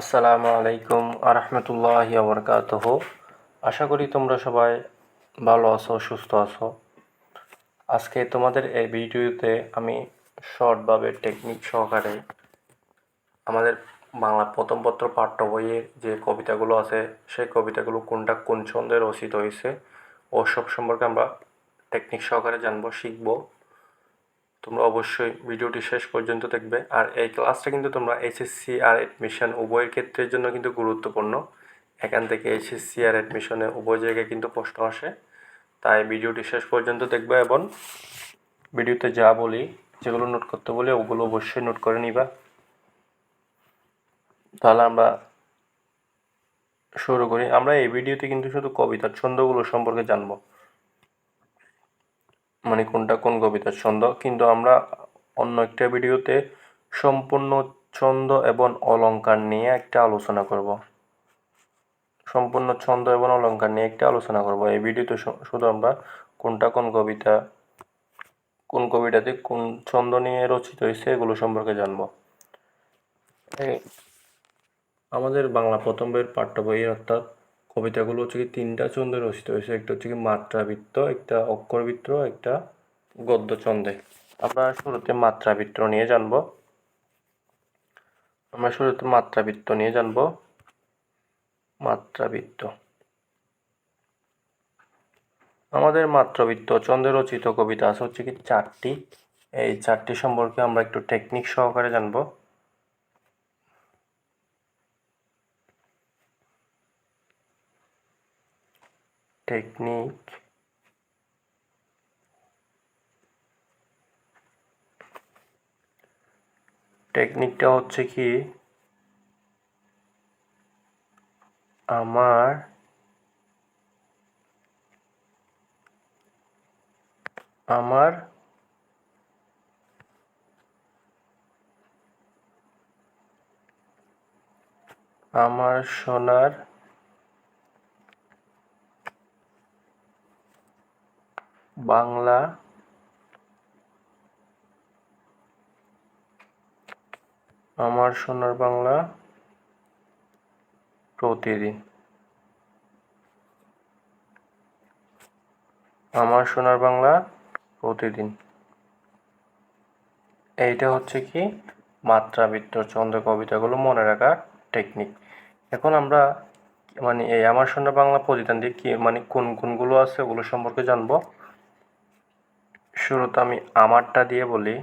আসসালামু আলাইকুম আরহামতুল্লাহ বরকাতহ। আশা করি তোমরা সবাই ভালো আছো, সুস্থ আছো। আজকে তোমাদের এই ভিডিওতে আমি শর্টভাবে টেকনিক সহকারে আমাদের বাংলা প্রথম পত্র পাঠ্য বইয়ের যে কবিতাগুলো আছে, সেই কবিতাগুলো কোনটা কোন ছন্দে রচিত হয়েছে, ও সব সম্পর্কে আমরা টেকনিক সহকারে জানব, শিখব। তোমরা অবশ্যই ভিডিওটি শেষ পর্যন্ত দেখবে। আর এই ক্লাসটা কিন্তু তোমরা এইচএসসি আর অ্যাডমিশন উভয়ের ক্ষেত্রের জন্য কিন্তু গুরুত্বপূর্ণ। এখান থেকে এইচএসসি আর অ্যাডমিশনে উভয় জায়গায় কিন্তু প্রশ্ন আসে। তাই ভিডিওটি শেষ পর্যন্ত দেখবে এবং ভিডিওতে যা বলি, যেগুলো নোট করতে বলি, ওগুলো অবশ্যই নোট করে নিবা। তাহলে আমরা শুরু করি। আমরা এই ভিডিওতে কিন্তু শুধু কবিতার ছন্দগুলো সম্পর্কে জানব। মানে কোনটা কোন কবিতার ছন্দ। কিন্তু আমরা অন্য একটা ভিডিওতে সম্পূর্ণ ছন্দ এবং অলঙ্কার নিয়ে একটা আলোচনা করব। সম্পূর্ণ ছন্দ এবং অলংকার নিয়ে একটা আলোচনা করব। এই ভিডিওতে শুধু আমরা কোনটা কোন কবিতা, কোন কবিতাতে কোন ছন্দ নিয়ে রচিত হয়েছে এগুলো সম্পর্কে জানব। আমাদের বাংলা প্রথম বইয়ের পাঠ্য বইয়ের অর্থাৎ কবিতাগুলো হচ্ছে কি তিনটা ছন্দে রচিত হয়েছে। একটা হচ্ছে কি মাত্রাবৃত্ত, একটা অক্ষরবৃত্ত, একটা গদ্য ছন্দে আমরা শুরুতে মাত্রাবৃত্ত নিয়ে জানব। আমরা শুরুতে মাত্রাবৃত্ত নিয়ে জানব। মাত্রাবৃত্ত। আমাদের মাত্রাবৃত্ত ছন্দে রচিত কবিতা আছে হচ্ছে কি চারটি। এই চারটি সম্পর্কে আমরা একটু টেকনিক সহকারে জানব। টেকনিক টেকনিকটা হচ্ছে কি? আমার আমার আমার সোনার বাংলা আমার সোনার বাংলা প্রতিদিন। আমার সোনার বাংলা প্রতিদিন। এইটা হচ্ছে কি? মাত্রাবৃত্ত ছন্দ কবিতাগুলো মনে রাখার টেকনিক এখন আমরা মানে এই আমার সোনার বাংলা প্রতিদান দিয়ে কি মানে কোন কোনগুলো আছে ওগুলো সম্পর্কে জানব। শুরুতে আমি আমারটা দিয়ে বলি।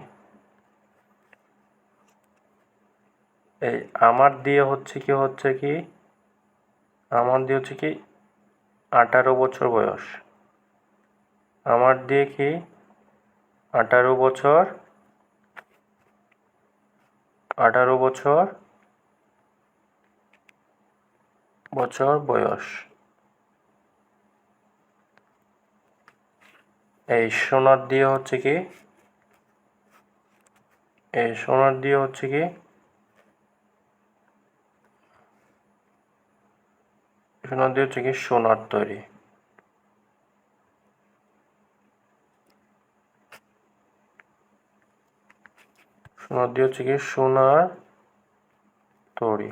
এই আমার দিয়ে হচ্ছে কি হচ্ছে কি, আমার দিয়ে হচ্ছে কি আঠারো বছর বয়স। আমার দিয়ে কি আঠারো বছর আঠারো বছর বছর বয়স। এই সোনার দিয়ে হচ্ছে কি? এই সোনার দিয়ে হচ্ছে কি? সোনার দিয়ে হচ্ছে কি সোনার তৈরি। সোনার দিয়ে হচ্ছে কি সোনার তৈরি।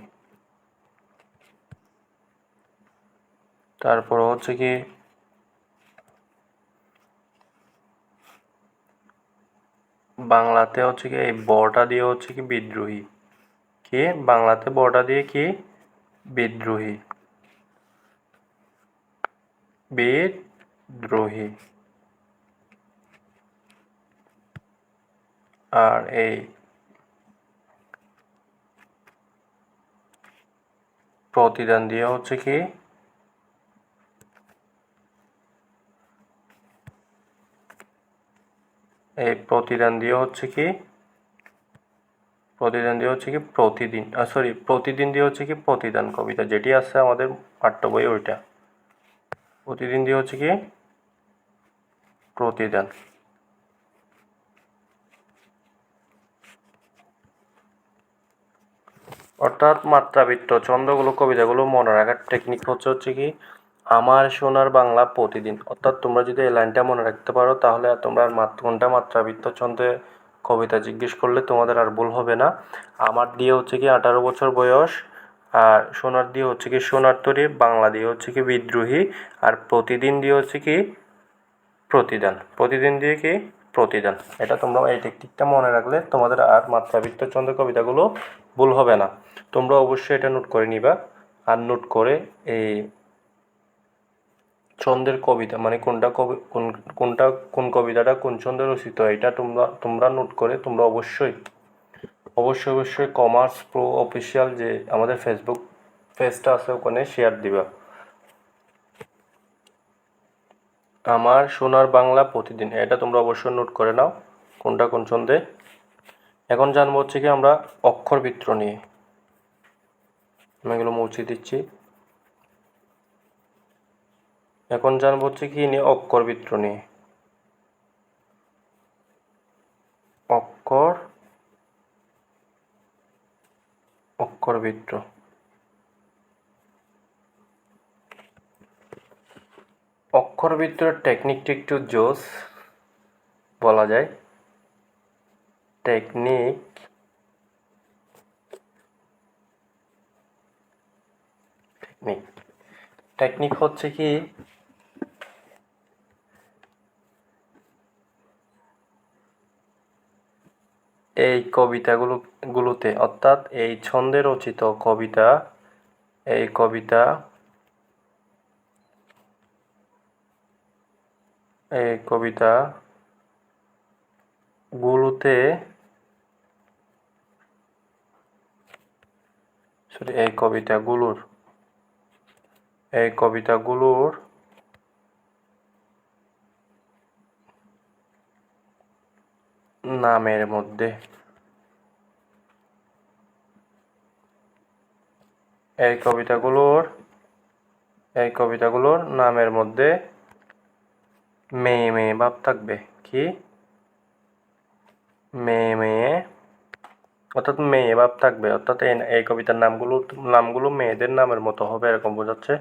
তারপর হচ্ছে কি বাংলাতে হচ্ছে কি, এই বটা দিয়ে হচ্ছে কি বিদ্রোহী। কে? বাংলাতে বটা দিয়ে কি? বিদ্রোহী। বিদ্রোহী। আর এই প্রতিদান দিয়ে হচ্ছে কি এই প্রতিদান দিয়ে হচ্ছে কি? প্রতিদান দিয়ে হচ্ছে কি প্রতিদিন সরি প্রতিদিন দিয়ে হচ্ছে কি প্রতিদান কবিতা যেটি আছে আমাদের পাঠ্য বই ওইটা। প্রতিদিন দিয়ে হচ্ছে কি প্রতিদান। অর্থাৎ মাত্রাবৃত্ত ছন্দগুলো, কবিতাগুলো মনে রাখার টেকনিক হচ্ছে হচ্ছে কি আমার সোনার বাংলা প্রতিদিন। অর্থাৎ তোমরা যদি এই লাইনটা মনে রাখতে পারো, তাহলে তোমরা আর মাত্র কোনটা মাত্রাবৃত্ত ছন্দে কবিতা জিজ্ঞেস করলে তোমাদের আর ভুল হবে না। আমার দিয়ে হচ্ছে কি আঠারো বছর বয়স, আর সোনার দিয়ে হচ্ছে কি সোনার তরী, বাংলা দিয়ে হচ্ছে কি বিদ্রোহী, আর প্রতিদিন দিয়ে হচ্ছে কি প্রতিদান। প্রতিদিন দিয়ে কি প্রতিদান। এটা তোমরা এই টেকটিকটা মনে রাখলে তোমাদের আর মাত্রাবৃত্ত ছন্দ কবিতাগুলো ভুল হবে না। তোমরা অবশ্যই এটা নোট করে নিবা। আর নোট করে এই ছন্দের কবিতা মানে কোনটা কবি, কোন, কোনটা, কোন কবিতাটা কোন ছন্দে রচিত, এটা তোমরা তোমরা নোট করে, তোমরা অবশ্যই অবশ্যই অবশ্যই কমার্স প্রো অফিসিয়াল যে আমাদের ফেসবুক পেজটা আছে, ওখানে শেয়ার দিবা। আমার সোনার বাংলা প্রতিদিন, এটা তোমরা অবশ্যই নোট করে নাও, কোনটা কোন ছন্দে। এখন জানব হচ্ছে কি আমরা অক্ষরবৃত্ত নিয়ে। আমি এগুলো মুছে দিচ্ছি। এখন জানব হচ্ছে কি নিয়ে অক্ষরবৃত্ত নিয়ে। অক্ষর অক্ষরবৃত্ত অক্ষরবৃত্তর টেকনিকটা একটু জোস বলা যায়। টেকনিক টেকনিক টেকনিক হচ্ছে কি এই কবিতাগুলো, গুলোতে, অর্থাৎ এই ছন্দে রচিত কবিতা, এই কবিতা এই কবিতা গুলোতে সরি এই কবিতাগুলোর এই কবিতাগুলোর নামের মধ্যে। এই কবিতাগুলোর এই কবিতাগুলোর নামের মধ্যে মেয়ে মেয়ে ভাব থাকবে। কি? মেয়ে মেয়ে অর্থাৎ মেয়ে ভাব থাকবে। অর্থাৎ এই কবিতার নামগুলো নামগুলো মেয়েদের নামের মতো হবে, এরকম বোঝাচ্ছে।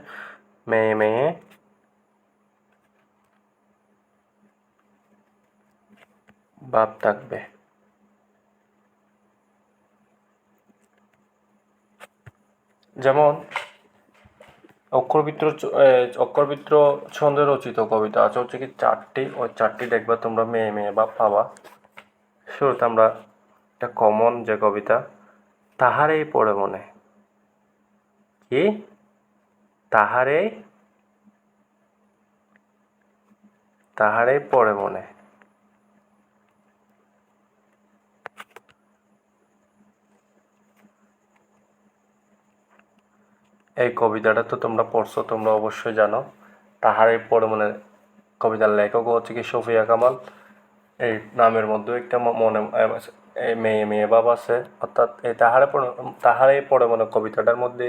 মেয়ে মেয়ে ভাব থাকবে। যেমন এ, অক্ষরবৃত্ত ছন্দে রচিত কবিতা আছে হচ্ছে কি চারটি ওই চারটি দেখবা তোমরা মেয়ে মেয়ে বা পাবা। শুরুতে আমরা একটা কমন যে কবিতা তাহারেই পড়ে মনে। কি? তাহারে তাহারেই পড়ে মনে। এই কবিতাটা তো তোমরা পড়ছো, তোমরা অবশ্যই জানো। তাহারই পড়ে মনে কবিতার লেখক হচ্ছে কি সফিয়া কামাল। এই নামের মধ্যে একটা মনে এই মেয়ে মেয়ে ভাব আছে। অর্থাৎ এই তাহারে পড়ে তাহারেই পড়ে মনে কবিতাটার মধ্যে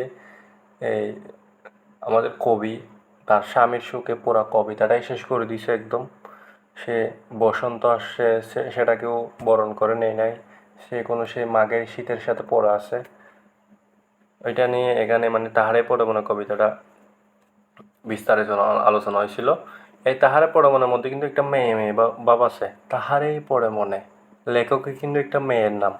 এই আমাদের কবি তার স্বামীর সুখে পুরা কবিতাটাই শেষ করে দিছে একদম। সে বসন্ত আসছে সেটাকেও বরণ করে নেয় নাই। সে কোনো, সে মাঘের শীতের সাথে পড়ে আছে। ওইটা নিয়ে এখানে মানে তাহারে পড়ে মনে কবিতাটা বিস্তারিত আলোচনা হয়েছিল। এই তাহারে পড়ে মনের মধ্যে কিন্তু একটা মেয়ে মেয়ে বাবা আছে। তাহারেই পড়ে মনে। লেখকের কিন্তু একটা মেয়ের নাম।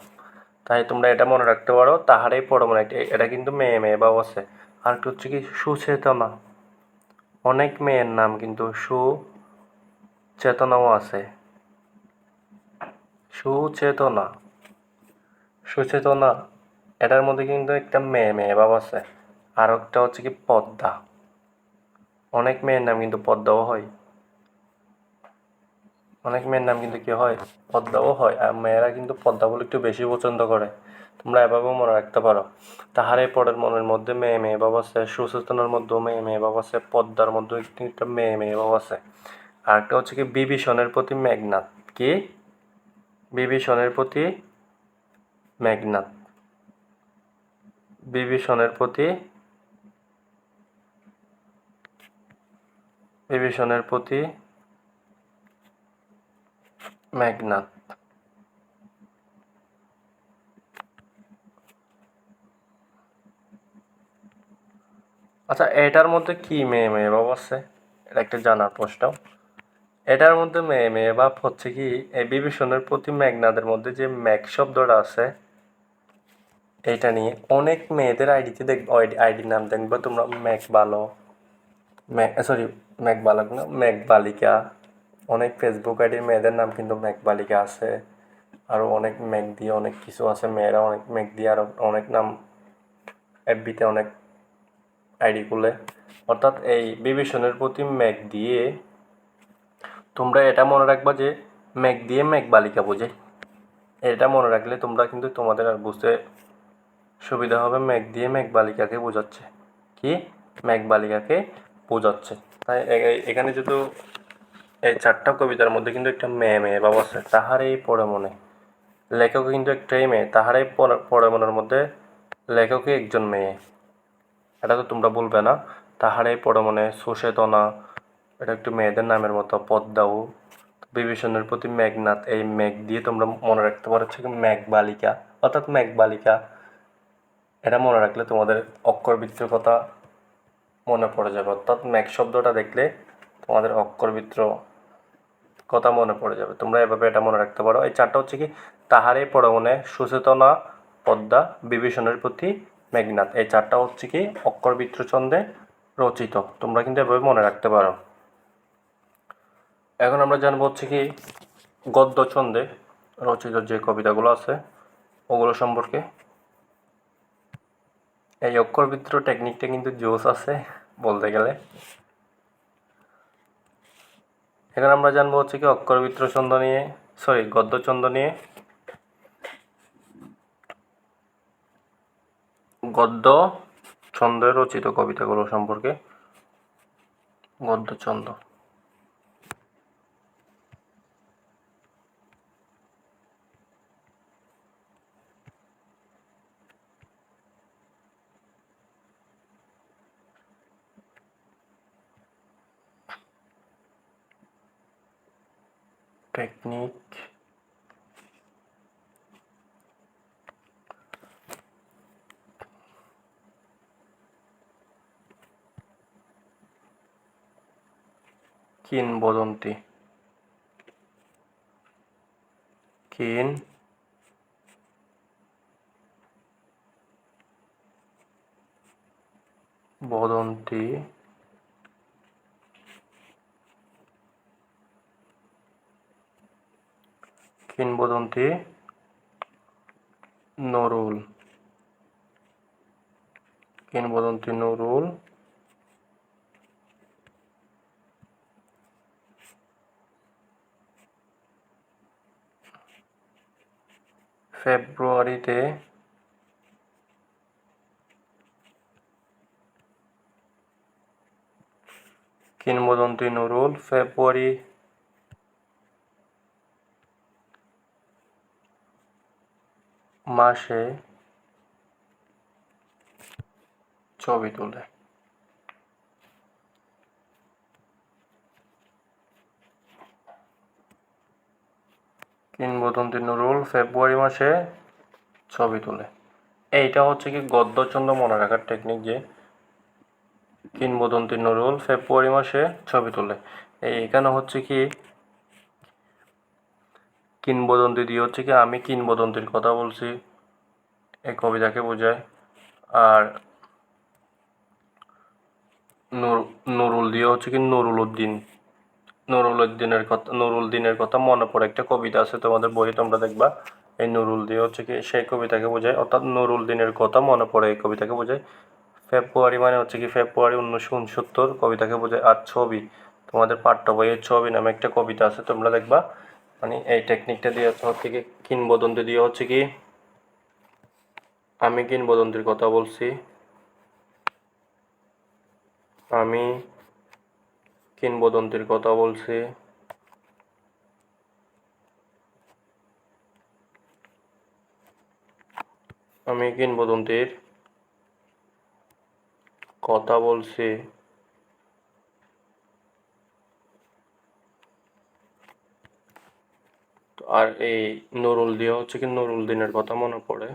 তাই তোমরা এটা মনে রাখতে পারো, তাহারেই পড়ে মনে। এটা কিন্তু মেয়ে মেয়ে বাবা আছে। আর একটা হচ্ছে কি, সুচেতনা। অনেক মেয়ের নাম কিন্তু সুচেতনাও আছে। সুচেতনা। সুচেতনা। এটার মধ্যে কিন্তু একটা মেয়ে মেয়ে ভাব আছে। আর একটা হচ্ছে কি পদ্মা। অনেক মেয়ের নাম কিন্তু পদ্মাও হয়। অনেক মেয়ের নাম কিন্তু কি হয়? পদ্মাও হয়। আর মেয়েরা কিন্তু পদ্মা বলে একটু বেশি পছন্দ করে। তোমরা এভাবেও মনে রাখতে পারো। তাহারে পরের মনের মধ্যে মেয়ে মেয়ে ভাব আছে। সুচেতনার মধ্যেও মেয়ে মেয়ে ভাব আছে। পদ্মার মধ্যে একটা মেয়ে মেয়ে ভাব আছে। আর একটা হচ্ছে কি বিভীষণের প্রতি মেঘনাথ কি? বিভীষণের প্রতি মেঘনাথ বিভীষণের প্রতি বিভীষণের প্রতি মেঘনাথ আচ্ছা এটার মধ্যে কি মেয়ে মেয়ে ভাব আছে? এটা একটা জানার প্রশ্ন। এটার মধ্যে মেয়ে মেয়ে ভাব হচ্ছে কি, এই বিভীষণের প্রতি মেঘনাদের মধ্যে যে মেঘ শব্দটা আছে এইটা নিয়ে অনেক মেয়েদের আইডিতে দেখব আইডির নাম দেখব তোমরা ম্যাক ভালো ম্যাক সরি ম্যাক বালক না ম্যাক বালিকা অনেক ফেসবুক আইডির মেয়েদের নাম কিন্তু ম্যাক বালিকা আছে আরও অনেক ম্যাক দিয়ে অনেক কিছু আছে, মেয়েরা অনেক ম্যাক দিয়ে আরও অনেক নাম এফবিতে অনেক আইডি খুলে। অর্থাৎ এই বিভীষণের প্রতি ম্যাক দিয়ে তোমরা এটা মনে রাখবা যে ম্যাক দিয়ে ম্যাক বালিকা বোঝায় এটা মনে রাখলে তোমরা কিন্তু তোমাদের আর বুঝতে সুবিধা হবে ম্যাক দিয়ে ম্যাক বালিকাকে বোঝাচ্ছে। কি? ম্যাক বালিকাকে বোঝাচ্ছে। তাই এখানে যেহেতু এই চারটা কবিতার মধ্যে কিন্তু একটা মেয়ে মেয়ে বাবা আছে, তাহারই পড়ে মনে। লেখক কিন্তু একটাই মেয়ে, তাহারই পড়ে- মনের মধ্যে লেখকই একজন মেয়ে। এটা তো তোমরা বলবে না, তাহারই পড়ে মনে সুচেতনা, এটা একটু মেয়েদের নামের মতো, পদ্মাও। বিভীষণের প্রতি মেঘনাথ, এই মেঘ দিয়ে তোমরা মনে রাখতে পারো হচ্ছে কি মেঘ বালিকা, অর্থাৎ মেঘ বালিকা এটা মনে রাখলে তোমাদের অক্ষরবৃত্তের কথা মনে পড়ে যাবে। অর্থাৎ মেঘ শব্দটা দেখলে তোমাদের অক্ষরবৃত্ত কথা মনে পড়ে যাবে। তোমরা এভাবে এটা মনে রাখতে পারো। এই চারটা হচ্ছে কি, তাহারে পরমনে সুচেতনা পদ্মা বিভীষণের প্রতি মেঘনাথ। এই চারটা হচ্ছে কি অক্ষরবৃত্ত ছন্দে রচিত। তোমরা কিন্তু এভাবে মনে রাখতে পারো। এখন আমরা জানব হচ্ছে কি, গদ্য ছন্দে রচিত যে কবিতাগুলো আছে, ওগুলো সম্পর্কে। এই অক্ষর অক্ষরবৃত্ত টেকনিকটা কিন্তু জোস আছে, বলতে গেলে। এখন আমরা জানব হচ্ছে কি অক্ষর অক্ষরবৃত্ত ছন্দ নিয়ে সরি গদ্য ছন্দ নিয়ে। গদ্য ছন্দে রচিত কবিতাগুলো সম্পর্কে। গদ্য ছন্দ। টেকনিক। কিংবদন্তি কিন বদন্তি। কিংবদন্তি নরুল। কিংবদন্তি নরুল। ফেব্রুয়ারিতে কিংবদন্তি নুরুল ফেব্রুয়ারি মাসে ছবি তোলে। কিংবদন্তি নুরুল ফেব্রুয়ারি মাসে ছবি তোলে। এইটা হচ্ছে কি গদ্যচন্দ্র মনে রাখার টেকনিক যে কিংবদন্তি নুরুল ফেব্রুয়ারি মাসে ছবি তোলে। এই এখানে হচ্ছে কি কিংবদন্তি দিয়ে হচ্ছে কি, আমি কিংবদন্তির কথা বলছি। এই কবিতাকে বোঝায়। আর নুর, নুরুল দিয়ে হচ্ছে কি নুরুল উদ্দিন নুরুল উদ্দিনের কথা নুরুল দিনের কথা মনে পড়ে একটা কবিতা আছে তোমাদের বইয়ে, তোমরা দেখবা। এই নুরুল দিয়ে হচ্ছে কি, সেই কবিতাকে বোঝায়। অর্থাৎ নুরুল দিনের কথা মনে পড়ে এই কবিতাকে বোঝায়। ফেব্রুয়ারি মানে হচ্ছে কি, ফেব্রুয়ারি উনিশশো উনসত্তর কবিতাকে বোঝায়। আর ছবি, তোমাদের পাঠ্য বইয়ের ছবি নামে একটা কবিতা আছে, তোমরা দেখবা। মানে এই টেকনিকটা দিয়ে হচ্ছে কি কিংবদন্তি দিয়ে হচ্ছে কি আমি কিংবদন্তির কথা বলছি। আমি কিংবদন্তির কথা বলছি। আমি কিংবদন্তির কথা বলছি। আর এই নুরুল দিয়ে হচ্ছে কি নুরুল দিনের কথা মনে পড়ে।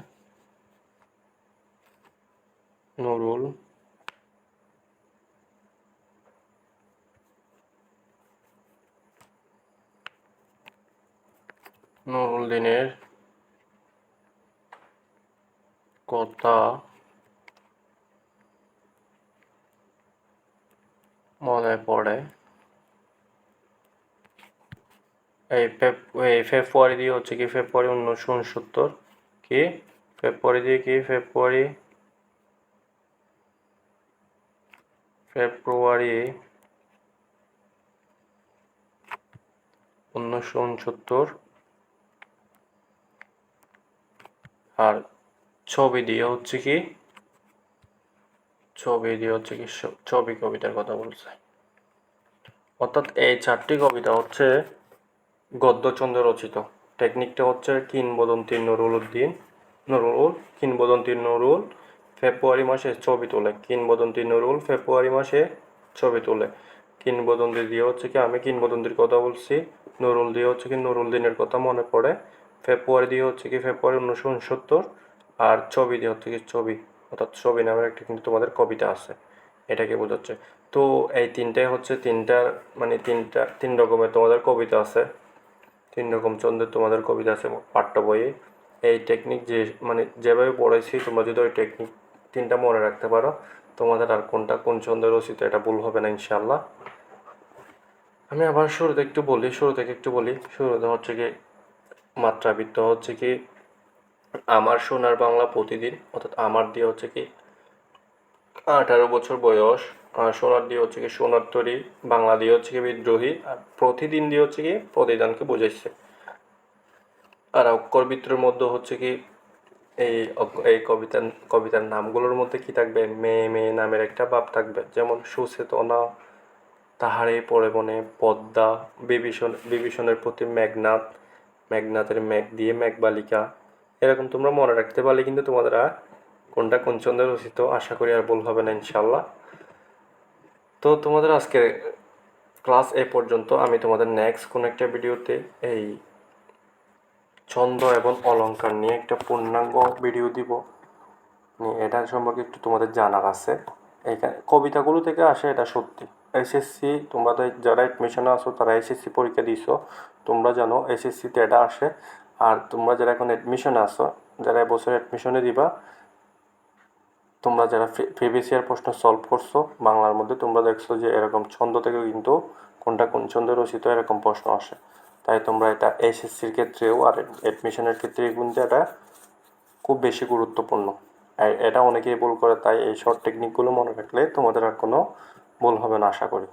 নুরুল। নুরুল দিনের কথা মনে পড়ে। এই ফেব ফেব্রুয়ারি দিয়ে হচ্ছে কি ফেব্রুয়ারি উনিশশো উনসত্তর, কি? ফেব্রুয়ারি দিয়ে কি? ফেব্রুয়ারি ফেব্রুয়ারি উনিশশো উনসত্তর। আর ছবি দিয়ে হচ্ছে কি, ছবি দিয়ে হচ্ছে কি ছবি কবিতার কথা বলছে। অর্থাৎ এই চারটি কবিতা হচ্ছে গদ্যচন্দ্র রচিত। টেকনিকটা হচ্ছে কিংবদন্তি নুরুল উদ্দিন। নুরুল কিংবদন্তি নুরুল ফেব্রুয়ারি মাসে ছবি তোলে। কিংবদন্তি নুরুল ফেব্রুয়ারি মাসে ছবি তোলে। কিংবদন্তি দিয়ে হচ্ছে কি, আমি কিংবদন্তির কথা বলছি, নুরুল দিয়ে হচ্ছে কি, নুরুল দিনের কথা মনে পড়ে। ফেব্রুয়ারি দিয়ে হচ্ছে কি, ফেব্রুয়ারি উনিশশো উনসত্তর আর ছবি দিয়ে হচ্ছে কি, ছবি, অর্থাৎ ছবি নামের একটা কিন্তু তোমাদের কবিতা আছে। এটাকে বোঝাচ্ছে। তো এই তিনটাই হচ্ছে তিনটা মানে তিনটা, তিন রকমের তোমাদের কবিতা আছে। তিন রকম ছন্দের তোমাদের কবিতা আছে, পাঠ্য বইয়ে। এই টেকনিক যে মানে যেভাবে পড়াইছি, তোমরা যদি ওই টেকনিক তিনটা মনে রাখতে পারো, তোমাদের আর কোনটা কোন ছন্দে রচিত, এটা ভুল হবে না ইনশাল্লাহ আমি আবার শুরুতে একটু বলি, শুরু থেকে একটু বলি। শুরুতে হচ্ছে কি, মাত্রাবৃত্ত হচ্ছে কি, আমার সোনার বাংলা প্রতিদিন, অর্থাৎ আমার দিয়ে হচ্ছে কি, আঠারো বছর বয়স। সোনার দিয়ে হচ্ছে কি সোনার তরী, বাংলা দিয়ে হচ্ছে কি বিদ্রোহী, আর প্রতিদিন দিয়ে হচ্ছে কি প্রতিদানকে বোঝাইছে। আর অক্ষর বৃত্তের মধ্যে হচ্ছে কি এই এই কবিতার কবিতার নামগুলোর মধ্যে কি থাকবে? মেয়ে মেয়ে নামের একটা ভাব থাকবে, যেমন সুচেতনা তাহারে পরে বনে পদ্মা, বিভীষণ, বিভীষণের প্রতি মেঘনাথ মেঘনাথের মেঘ দিয়ে মেঘবালিকা। এরকম তোমরা মনে রাখতে পারলে কিন্তু তোমাদের কোনটা কোন ছন্দে রচিত, আশা করি আর ভুল হবে না ইনশাল্লাহ তো তোমাদের আজকের ক্লাস এ পর্যন্ত আমি তোমাদের নেক্সট কোনো একটা ভিডিওতে এই ছন্দ এবং অলংকার নিয়ে একটা পূর্ণাঙ্গ ভিডিও দিব। এটা সম্পর্কে একটু তোমাদের জানার আছে। এইখানে, কবিতাগুলো থেকে আসে এটা সত্যি। এসএসসি তোমরা তো যারা অ্যাডমিশনে আসো তারা এসএসসি পরীক্ষা দিছো, তোমরা জানো এসএসসিতে এটা আসে। আর তোমরা যারা এখন অ্যাডমিশনে আসো যারা এবছর অ্যাডমিশনে দিবা তোমরা যারা প্রিভিয়াস ইয়ার প্রশ্ন সলভ করছ, বাংলার মধ্যে তোমরা দেখছ যে এরকম ছন্দ থেকে কিন্তু কোনটা কোন ছন্দে রচিত এরকম প্রশ্ন আসে। তাই তোমরা এটা এসএসসির ক্ষেত্রেও আর অ্যাডমিশনের ক্ষেত্রে কিন্তু এটা খুব বেশি গুরুত্বপূর্ণ। এটা অনেকেই ভুল করে, তাই এই শর্ট টেকনিকগুলো মনে রাখলে তোমাদের আর কোনো ভুল হবে না, আশা করি।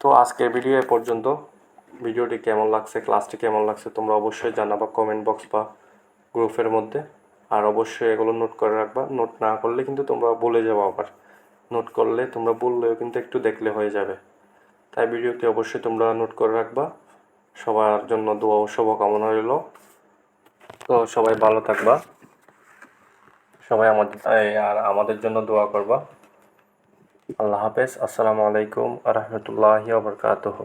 তো আজকের ভিডিও এ পর্যন্ত। ভিডিওটি কেমন লাগছে ক্লাসটি কেমন লাগছে, তোমরা অবশ্যই জানাবা কমেন্ট বক্স বা গ্রুপের মধ্যে। আর অবশ্যই এগুলো নোট করে রাখবা। নোট না করলে কিন্তু তোমরা বলে যাব আবার। নোট করলে তোমরা বললেও কিন্তু একটু দেখলে হয়ে যাবে। তাই ভিডিওটি অবশ্যই তোমরা নোট করে রাখবা। সবার জন্য দোয়া ও শুভকামনা রইল। তো সবাই ভালো থাকবা। সবাই আমাদের আর আমাদের জন্য দোয়া করবা। আল্লাহ হাফেজ। আসসালামু আলাইকুম রহমতুল্লাহি ওবরকাতুহ